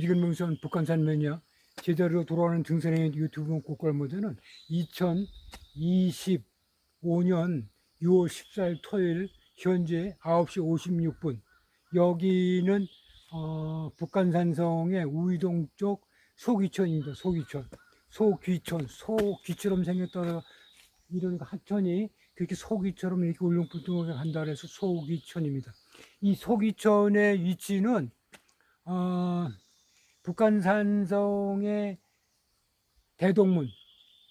지금 명선 북한산 매니아 제자리로 돌아오는 등산의 유튜브 꽃갈 모드는 2025년 6월 14일 토요일 현재 9시 56분 여기는 어, 북한산성의 우이동 쪽 소귀천입니다. 소귀천 소귀천 소귀처럼 생겼다 이런 하천이 그렇게 소귀처럼 이렇게 울릉불릉하게 간다 그래서 소귀천입니다. 이 소귀천의 위치는 어, 북한산성의 대동문,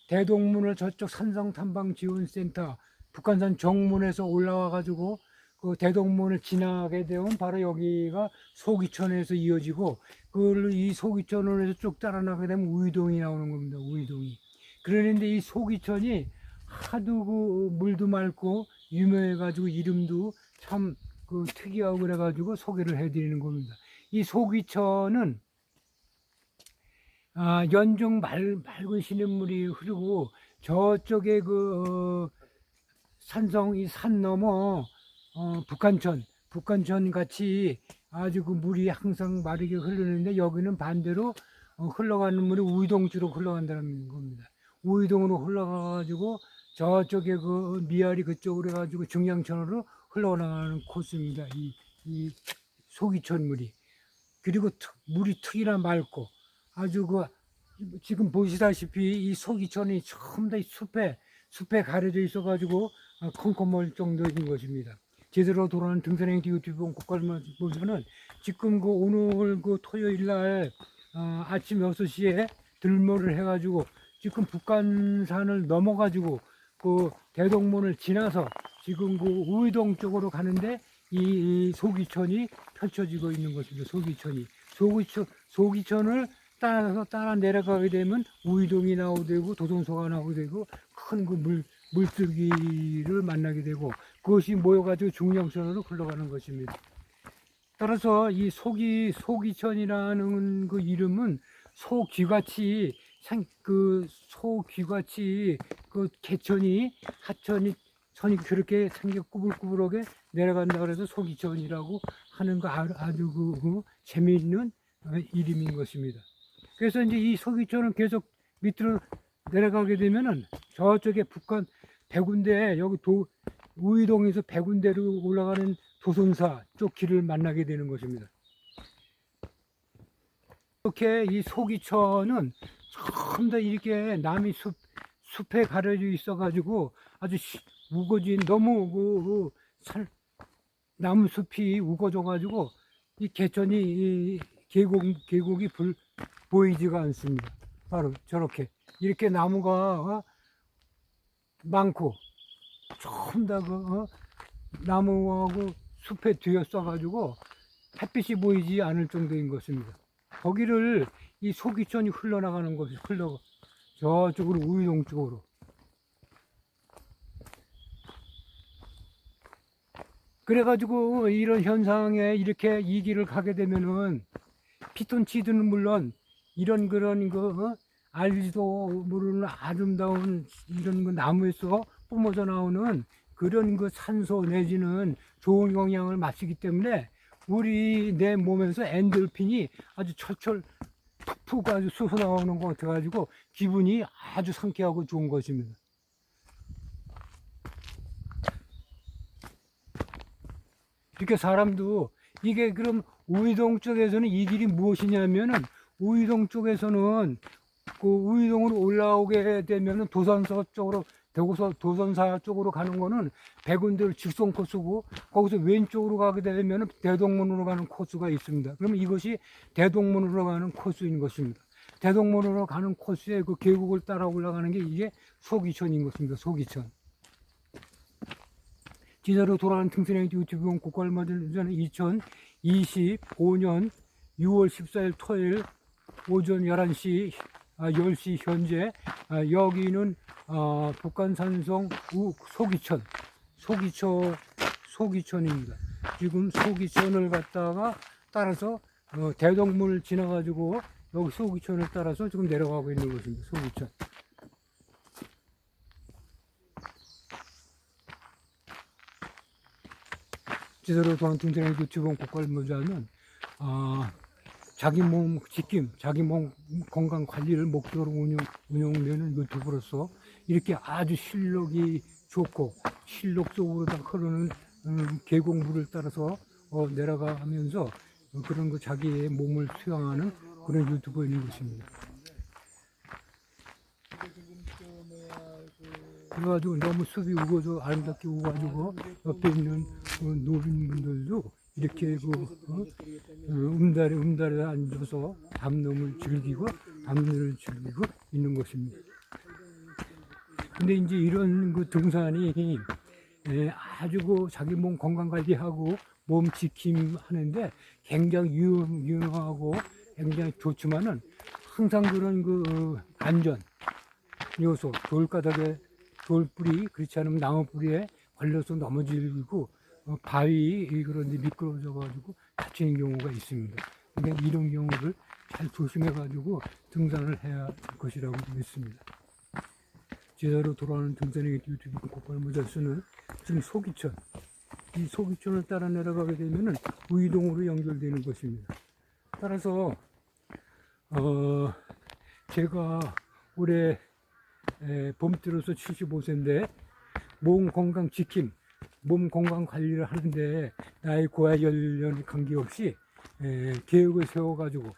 대동문을 저쪽 산성탐방지원센터, 북한산 정문에서 올라와 가지고 그 대동문을 지나게 되면 바로 여기가 소기천에서 이어지고 그걸 이 소기천으로 쭉 따라 나가게 되면 우이동이 나오는 겁니다. 우이동이. 그러는데 이 소기천이 하도 그 물도 맑고 유명해 가지고 이름도 참 그 특이하고 그래 가지고 소개를 해 드리는 겁니다. 이 소기천은 아, 연중 맑, 맑은 신인물이 흐르고 저쪽에 그 어, 산성 이산 너머 어, 북한천 북한천 같이 아주 그 물이 항상 마르게 흐르는데 여기는 반대로 어, 흘러가는 물이 우이동 쪽으로 흘러간다는 겁니다. 우이동으로 흘러가가지고 저쪽에 그 미아리 그쪽으로 해가지고 중량천으로 흘러나가는 코스입니다. 이, 이 소기천 물이 그리고 특- 물이 특이나 맑고 아주 그 지금 보시다시피 이 소기천이 전부 다이 숲에 숲에 가려져 있어 가지고 어, 컴컴할 정도인 것입니다. 제대로 돌아오는 등산행 유튜브 국가를 보시면은 지금 그 오늘 그 토요일 날 어, 아침 6시에 들모를 해가지고 지금 북한산을 넘어가지고 그 대동문을 지나서 지금 그 우이동 쪽으로 가는데 이, 이 소기천이 펼쳐지고 있는 것입니다. 소기천이 소기천 소기천을 따라서 따라 내려가게 되면 우이동이 나오게 되고 도동소가 나오게 되고 큰 그 물 물줄기를 만나게 되고 그것이 모여가지고 중량천으로 흘러가는 것입니다. 따라서 이 소기 소기천이라는 그 이름은 소귀같이 생, 그 소귀같이 그 개천이 하천이 천이 그렇게 생겨 꾸불꾸불하게 내려간다 그래서 소기천이라고 하는 거 아- 아주 그, 그 재미있는 어, 이름인 것입니다. 그래서 이제 이 소기천은 계속 밑으로 내려가게 되면은 저쪽에 북한 백운대 여기 도 우이동에서 백운대로 올라가는 도선사 쪽 길을 만나게 되는 것입니다. 이렇게 이 소기천은 전부 다 이렇게 남이 숲 숲에 가려져 있어가지고 아주 시- 우거진 너무 그, 그 살, 나무 숲이 우거져가지고 이 개천이 이 계곡 계곡이 불, 보이지가 않습니다. 바로 저렇게 이렇게 나무가 어, 많고 전부 다그 어, 나무하고 숲에 뒤어싸가지고 햇빛이 보이지 않을 정도인 것입니다. 거기를 이 소기천이 흘러나가는 것이 흘러 저쪽으로 우이동 쪽으로 그래가지고 이런 현상에 이렇게 이 길을 가게 되면은 피톤치드는 물론 이런 그런 그 어? 알지도 모르는 아름다운 이런 그 나무에서 뿜어져 나오는 그런 그 산소 내지는 좋은 영양을 마시기 때문에 우리 내 몸에서 엔돌핀이 아주 철철 푹푹 아주 솟아 나오는 것 같아가지고 기분이 아주 상쾌하고 좋은 것입니다. 이렇게 사람도 이게 그럼 우이동 쪽에서는 이 길이 무엇이냐면은 우이동 쪽에서는 그 우이동으로 올라오게 되면은 도산서 쪽으로 대구서 도선사 쪽으로 가는 거는 백운들 직선 코스고 거기서 왼쪽으로 가게 되면은 대동문으로 가는 코스가 있습니다. 그러면 이것이 대동문으로 가는 코스인 것입니다. 대동문으로 가는 코스에 그 계곡을 따라 올라가는 게 이게 소기천인 것입니다. 소기천. 지대로 돌아가는 등산행 유튜브 국가얼마전 2025년 6월 14일 토요일 오전 11시 아, 10시 현재 아, 여기는 어, 북한산성 우 소기천 소기천 소기천입니다. 지금 소기천을 갔다가 따라서 어, 대동문을 지나가지고 여기 소기천을 따라서 지금 내려가고 있는 것입니다. 소기천. 지대로 도한 등산행 유튜브 국가얼마전은 어, 자기 몸 지킴, 자기 몸 건강 관리를 목표로 운영, 운영되는 유튜브로서 이렇게 아주 실력이 좋고 실력 속으로 다 흐르는 음, 계곡물을 따라서 어, 내려가면서 어, 그런 거 자기의 몸을 수양하는 그런 유튜버인 것입니다. 그래가지고 너무 숲이 우거져 아름답게 우가지고 옆에 있는 어, 노인분들도 이렇게 그 어, 어, 음달에 음달에 앉아서 담nom을 즐기고 담들을 즐기고 있는 것입니다. 근데 이제 이런 그 등산이 에, 아주 그 자기 몸 건강 관리하고 몸 지킴 하는데 굉장히 유용, 유용하고 굉장히 좋지만은 항상 그런 그 어, 안전 요소 돌가닥에 돌뿌리 그렇지 않으면 나무 뿌리에 걸려서 넘어지고 어, 바위 그런 데 미끄러져 가지고 다치는 경우가 있습니다. 근데 이런 경우를 잘 조심해 가지고 등산을 해야 할 것이라고 믿습니다. 제대로 돌아오는 등산의 유튜브 고발모자스는 지금 소기천 이 소기천을 따라 내려가게 되면은 우이동으로 연결되는 것입니다. 따라서 어 제가 올해 에, 봄 들어서 75세인데 몸 건강 지킴, 몸 건강 관리를 하는데 나이 고와 연령 관계없이 에, 계획을 세워가지고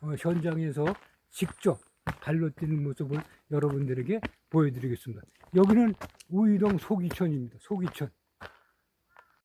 어, 현장에서 직접 발로 뛰는 모습을 여러분들에게 보여드리겠습니다. 여기는 우이동 소기천입니다. 소기천.